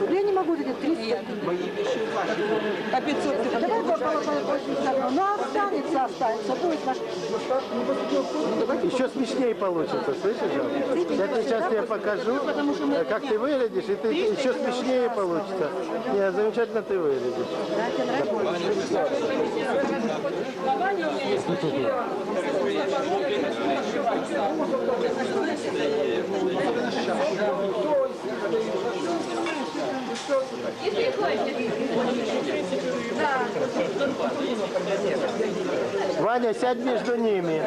рублей. Я не могу эти 300. А 500 ты Давай по половине равно. Но останется, останется. Будет наш... Еще смешнее получится, слышишь? Жан? Я тебе сейчас тебе покажу, как ты выглядишь, и ты еще смешнее получится. Не, замечательно ты выглядишь. Ваня, сядь между ними.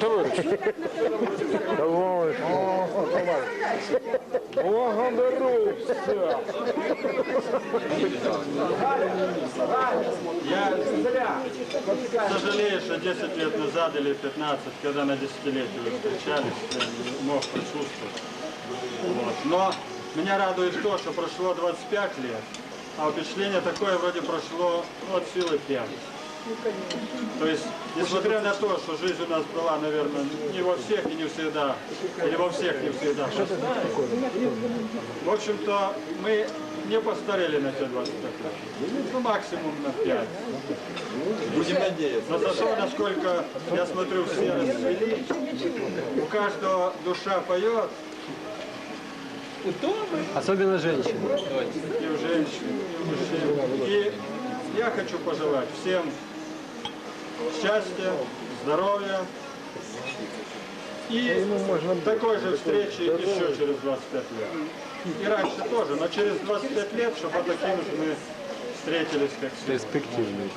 Товарищ. Я сожалею, что 10 лет назад или 15, когда на десятилетие встречались, мог присутствовать. Вот. Но меня радует то, что прошло 25 лет, а впечатление такое вроде прошло ну, от силы 5. То есть, несмотря на то, что жизнь у нас была, наверное, не во всех и не всегда, или во всех не всегда простая, в общем-то, мы не постарели на те 25 лет. Ну, максимум на 5. Будем надеяться. Но зато, насколько я смотрю, все расцвели, у каждого душа поет, Особенно женщины. и у женщин, и у мужчин. И я хочу пожелать всем счастья, здоровья и такой же встречи еще через 25 лет. И раньше тоже, но через 25 лет, чтобы таким же мы встретились, как все. Перспективные.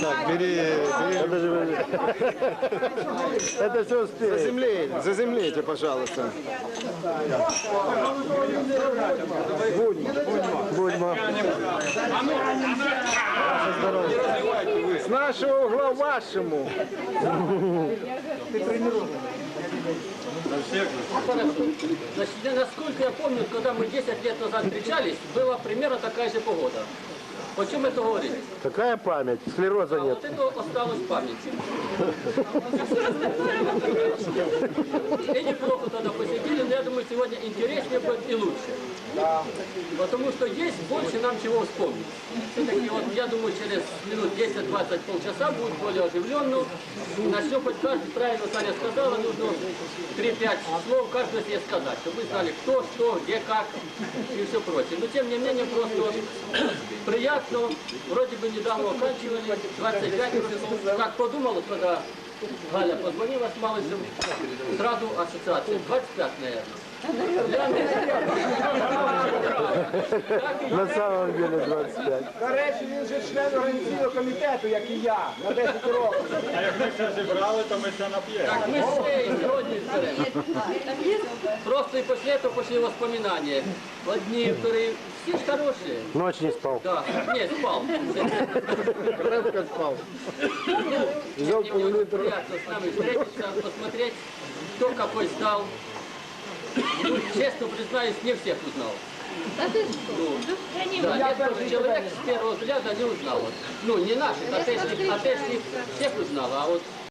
Так, бери, бери. Это все успеет. Заземлейте, заземлейте, пожалуйста. Будьмо. С нашего угла вашему. На всех Значит, насколько я помню, когда мы 10 лет назад встречались, была примерно такая же погода. О чем это говорит? Какая память? Склероза А нет. вот это осталось в памяти. И неплохо тогда посидели, но я думаю, сегодня интереснее будет и лучше. Потому что есть больше нам чего вспомнить. Вот, я думаю, через минут 10-20 полчаса будет более оживленно. Нащупать каждый, правильно Таня сказала, нужно 3-5 слов каждого себе сказать, чтобы вы знали, кто, что, где, как и все прочее. Но тем не менее, просто приятно, вроде бы недавно оканчивали, 25 прошло. Как подумала, когда Галя позвонила с Малышем, сразу ассоциация, 25, наверное. Для меня. На самом деле 25. До речі, він же член організаційного комітету, як і я, на 10 років. А як ми це зібрали, то ми це нап'ємо. Так мы все и сегодня изберем. Просто и после этого пошли воспоминания. Одни, вторые, все ж хорошие. Ночь не спал. Да, нет, спал. Крепко спав. Взял Мне очень приятно с нами встретиться, посмотреть, кто какой стал. Ну, честно признаюсь, не всех узнал. Ну, да, несколько человек с первого взгляда не узнал. Ну, не наших, отечных, отечных всех узнал, а вот